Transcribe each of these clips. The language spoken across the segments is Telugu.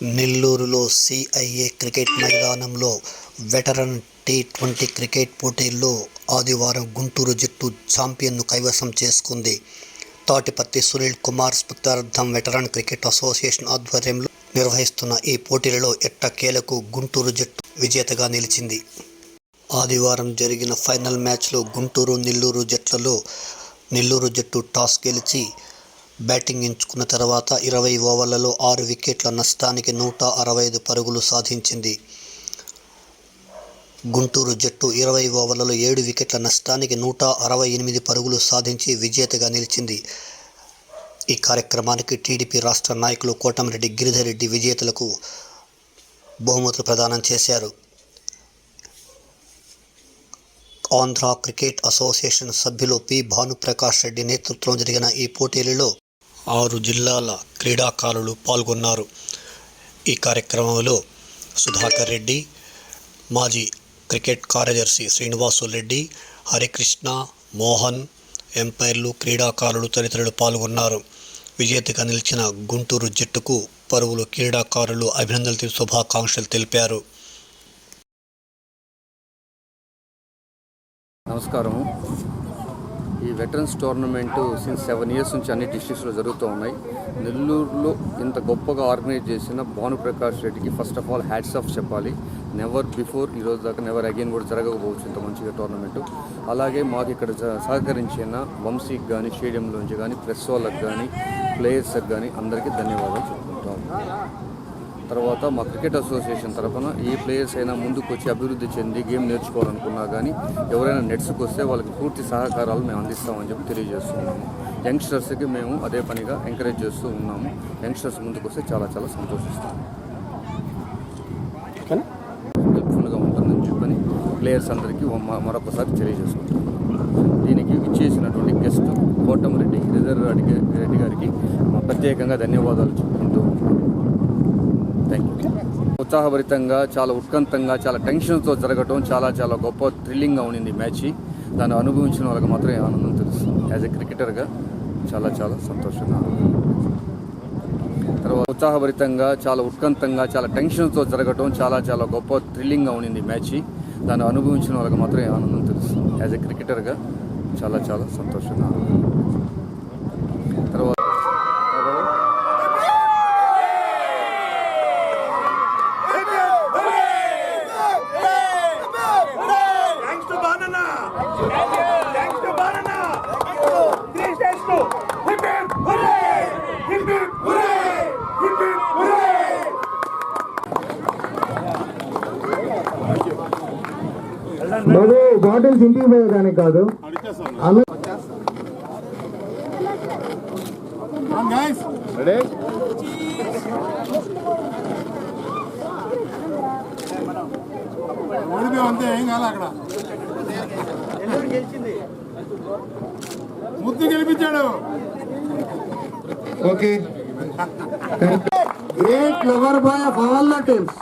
నెల్లూరులో సిఐఏ క్రికెట్ మైదానంలో వెటరన్ టీ ట్వంటీ క్రికెట్ పోటీల్లో ఆదివారం గుంటూరు జట్టు ఛాంపియన్ను కైవసం చేసుకుంది. తాటిపత్తి సునీల్ కుమార్ స్మృతార్థం వెటరన్ క్రికెట్ అసోసియేషన్ ఆధ్వర్యంలో నిర్వహిస్తున్న ఈ పోటీలలో ఎట్టకేలకు గుంటూరు జట్టు విజేతగా నిలిచింది. ఆదివారం జరిగిన ఫైనల్ మ్యాచ్లో గుంటూరు నెల్లూరు జట్లలో నెల్లూరు జట్టు టాస్ గెలిచి బ్యాటింగ్ ఎంచుకున్న తర్వాత ఇరవై ఓవర్లలో ఆరు వికెట్ల నష్టానికి నూట అరవై ఐదు పరుగులు సాధించింది. గుంటూరు జట్టు ఇరవై ఓవర్లలో ఏడు వికెట్ల నష్టానికి నూట అరవై ఎనిమిది పరుగులు సాధించి విజేతగా నిలిచింది. ఈ కార్యక్రమానికి టీడీపీ రాష్ట్ర నాయకులు కోటమిరెడ్డి గిరిధర్ రెడ్డి విజేతలకు బహుమతులు ప్రదానం చేశారు. ఆంధ్ర క్రికెట్ అసోసియేషన్ సభ్యులు పి భానుప్రకాష్ రెడ్డి నేతృత్వంలో జరిగిన ఈ పోటీలలో ఆరు జిల్లాల క్రీడాకారులు పాల్గొన్నారు. ఈ కార్యక్రమంలో సుధాకర్ రెడ్డి మాజీ క్రికెట్ కార్యదర్శి శ్రీనివాసు రెడ్డి హరికృష్ణ మోహన్ ఎంపైర్లు క్రీడాకారులు తదితరులు పాల్గొన్నారు. విజేతగా నిలిచిన గుంటూరు జట్టుకు పరువులు క్రీడాకారులు అభినందనలు శుభాకాంక్షలు తెలిపారు. నమస్కారము. ఈ veterans tournament since seven years నుంచి అన్ని డిస్ట్రిక్ట్స్లో జరుగుతూ ఉన్నాయి. నెల్లూరులో ఇంత గొప్పగా ఆర్గనైజ్ చేసిన భానుప్రకాష్ రెడ్డికి first of all hats off చెప్పాలి. నెవర్ బిఫోర్ ఈ రోజు దాకా నెవర్ అగైన్ కూడా జరగకపోవచ్చు ఇంత మంచిగా టోర్నమెంటు అలాగే మాకు ఇక్కడ సహకరించిన వంశీకి కానీ స్టేడియంలోంచి కానీ ప్రెస్ వాళ్ళకి కానీ ప్లేయర్స్కి కానీ అందరికీ ధన్యవాదాలు చెప్పుకుంటాం. తర్వాత మా క్రికెట్ అసోసియేషన్ తరఫున ఏ ప్లేయర్స్ అయినా ముందుకు వచ్చి అభివృద్ధి చెంది గేమ్ నేర్చుకోవాలనుకున్నా కానీ ఎవరైనా నెట్స్కి వస్తే వాళ్ళకి పూర్తి సహకారాలు మేము అందిస్తామని చెప్పి తెలియజేస్తున్నాము. యంగ్స్టర్స్కి మేము అదే పనిగా ఎంకరేజ్ చేస్తూ ఉన్నాము. యంగ్స్టర్స్ ముందుకు వస్తే చాలా చాలా సంతోషిస్తాము హెల్ప్ఫుల్గా ఉంటుందని చెప్పని ప్లేయర్స్ అందరికీ మరొకసారి తెలియజేసుకుంటాం దీనికి ఇచ్చేసినటువంటి గెస్ట్ గిరిధర్ రెడ్డి రెడ్డి గారికి మా ప్రత్యేకంగా ధన్యవాదాలు ఉత్సాహభరితంగా చాలా ఉత్కంఠంగా చాలా టెన్షన్తో జరగటం చాలా చాలా గొప్ప థ్రిల్లింగ్గా ఉండింది మ్యాచ్. దాన్ని అనుభవించిన వాళ్ళకి మాత్రం ఆనందం తెలుస్తుంది. యాజ్ ఎ క్రికెటర్గా చాలా చాలా సంతోషంగా తర్వాత ఉత్సాహభరితంగా చాలా ఉత్కంఠంగా చాలా టెన్షన్తో జరగటం చాలా చాలా గొప్ప థ్రిల్లింగ్గా ఉండింది మ్యాచ్. దాన్ని అనుభవించిన వాళ్ళకి మాత్రం ఆనందం తెలుస్తుంది. యాజ్ ఎ క్రికెటర్గా చాలా చాలా సంతోషంగా బాబు బాటిల్స్ ఇంటికి పోయేదానికి కాదు. ఓడిపోయి అంతే ఏం కాదు అక్కడ. ముద్దు గెలిపించాడు. Okay. Great lover boy of all the teams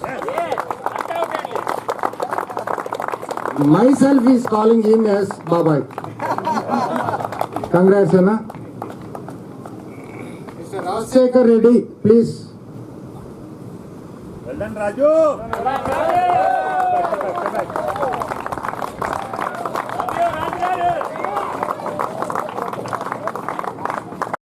myself is calling him yes బాబాయ్ కంగ్రాట్స్ అన్న mister Rajasekhar Reddy please Well done, Raju.